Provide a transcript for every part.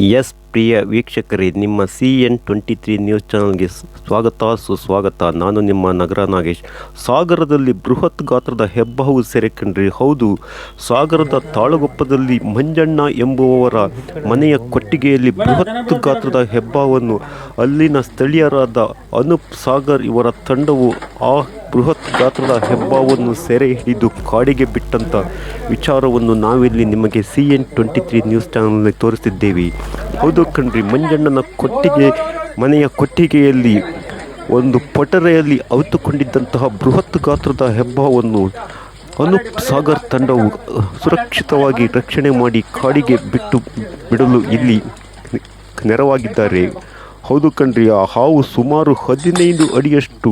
S ಪ್ರಿಯ ವೀಕ್ಷಕರೇ, ನಿಮ್ಮ C N twenty three news ಚಾನಲ್ಗೆ ಸ್ವಾಗತ, ಸುಸ್ವಾಗತ. ನಾನು ನಿಮ್ಮ ನಗರ ನಾಗೇಶ್. ಸಾಗರದಲ್ಲಿ ಬೃಹತ್ ಗಾತ್ರದ ಹೆಬ್ಬಾವು ಸೆರೆ ಹೌದು. ಸಾಗರದ ತಾಳಗೊಪ್ಪದಲ್ಲಿ ಮಂಜಣ್ಣ ಎಂಬುವವರ ಮನೆಯ ಕೊಟ್ಟಿಗೆಯಲ್ಲಿ ಬೃಹತ್ ಗಾತ್ರದ ಹೆಬ್ಬಾವನ್ನು. ಅಲ್ಲಿನ ಸ್ಥಳೀಯರಾದ ಅನೂಪ್ ಸಾಗರ್ ಇವರ ತಂಡವು ಆ ಬೃಹತ್ ಗಾತ್ರದ ಹೆಬ್ಬಾವನ್ನು ಸೆರೆ ಹಿಡಿದು ಕಾಡಿಗೆ ಬಿಟ್ಟಂತ ವಿಚಾರವನ್ನು ನಾವಿಲ್ಲಿ ನಿಮಗೆ C N twenty three news ಚಾನಲ್ನಲ್ಲಿ ತೋರಿಸ್ತಿದ್ದೇವೆ. ಹೌದು ಕಣ್ರಿ, ಮಂಜಣ್ಣನ ಕೊಟ್ಟಿಗೆ, ಮನೆಯ ಕೊಟ್ಟಿಗೆಯಲ್ಲಿ ಒಂದು ಪೊಟರೆಯಲ್ಲಿ ಅವಿತುಕೊಂಡಿದ್ದಂತಹ ಬೃಹತ್ ಗಾತ್ರದ ಹೆಬ್ಬಾವನ್ನು ಅನೂಪ್ ಸಾಗರ್ ತಂಡವು ಸುರಕ್ಷಿತವಾಗಿ ರಕ್ಷಣೆ ಮಾಡಿ ಕಾಡಿಗೆ ಬಿಟ್ಟು ಬಿಡಲು ಇಲ್ಲಿ ನೆರವಾಗಿದ್ದಾರೆ. ಹೌದು ಕಣ್ರಿ, ಆ ಹಾವು ಸುಮಾರು ಹದಿನೈದು ಅಡಿಯಷ್ಟು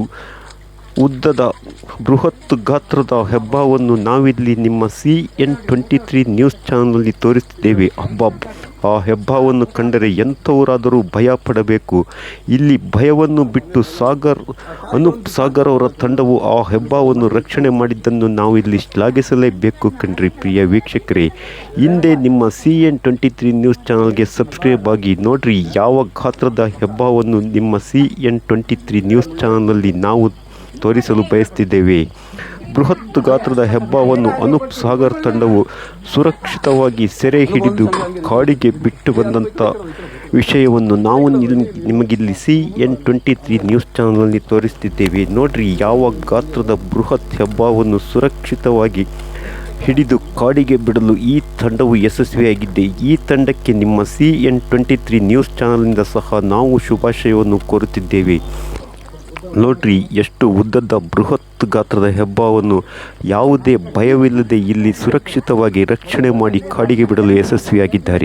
ಉದ್ದದ ಬೃಹತ್ ಗಾತ್ರದ ಹೆಬ್ಬಾವನ್ನು ನಾವಿಲ್ಲಿ ನಿಮ್ಮ C N twenty three news ಚಾನಲ್ನಲ್ಲಿ ತೋರಿಸುತ್ತೇವೆ ಹಬ್ಬ ಆ ಹೆಬ್ಬಾವನ್ನು ಕಂಡರೆ ಎಂಥವರಾದರೂ ಭಯ ಪಡಬೇಕು. ಇಲ್ಲಿ ಭಯವನ್ನು ಬಿಟ್ಟು ಸಾಗರ್, ಅನೂಪ್ ಸಾಗರ್ ಅವರ ತಂಡವು ಆ ಹೆಬ್ಬಾವನ್ನು ರಕ್ಷಣೆ ಮಾಡಿದ್ದನ್ನು ನಾವು ಇಲ್ಲಿ ಶ್ಲಾಘಿಸಲೇಬೇಕು ಕಣ್ರಿ ಪ್ರಿಯ ವೀಕ್ಷಕರೇ. ಹಿಂದೆ ನಿಮ್ಮ C N twenty three news ಚಾನಲ್ಗೆ ಸಬ್ಸ್ಕ್ರೈಬ್ ಆಗಿ ನೋಡ್ರಿ, ಯಾವ ಗಾತ್ರದ ಹೆಬ್ಬಾವನ್ನು ನಿಮ್ಮ C N twenty three news ಚಾನಲ್ನಲ್ಲಿ ನಾವು ತೋರಿಸಲು ಬಯಸ್ತಿದ್ದೇವೆ. ಬೃಹತ್ ಗಾತ್ರದ ಹೆಬ್ಬಾವನ್ನು ಅನೂಪ್ ಸಾಗರ್ ತಂಡವು ಸುರಕ್ಷಿತವಾಗಿ ಸೆರೆ ಹಿಡಿದು ಕಾಡಿಗೆ ಬಿಟ್ಟು ಬಂದಂಥ ವಿಷಯವನ್ನು ನಾವು ನಿಮಗಿಲ್ಲಿ C N twenty three news ಚಾನಲ್ನಲ್ಲಿ ತೋರಿಸ್ತಿದ್ದೇವೆ. ನೋಡ್ರಿ, ಯಾವ ಗಾತ್ರದ ಬೃಹತ್ ಹೆಬ್ಬಾವನ್ನು ಸುರಕ್ಷಿತವಾಗಿ ಹಿಡಿದು ಕಾಡಿಗೆ ಬಿಡಲು ಈ ತಂಡವು ಯಶಸ್ವಿಯಾಗಿದೆ. ಈ ತಂಡಕ್ಕೆ ನಿಮ್ಮ C N twenty three news ಚಾನಲ್ನಿಂದ ಸಹ ನಾವು ಶುಭಾಶಯವನ್ನು ಕೋರುತ್ತಿದ್ದೇವೆ. ನೋಡ್ರಿ, ಎಷ್ಟು ಉದ್ದದ ಬೃಹತ್ ಗಾತ್ರದ ಹೆಬ್ಬಾವನ್ನು ಯಾವುದೇ ಭಯವಿಲ್ಲದೆ ಇಲ್ಲಿ ಸುರಕ್ಷಿತವಾಗಿ ರಕ್ಷಣೆ ಮಾಡಿ ಕಾಡಿಗೆ ಬಿಡಲು ಯಶಸ್ವಿಯಾಗಿದ್ದಾರೆ.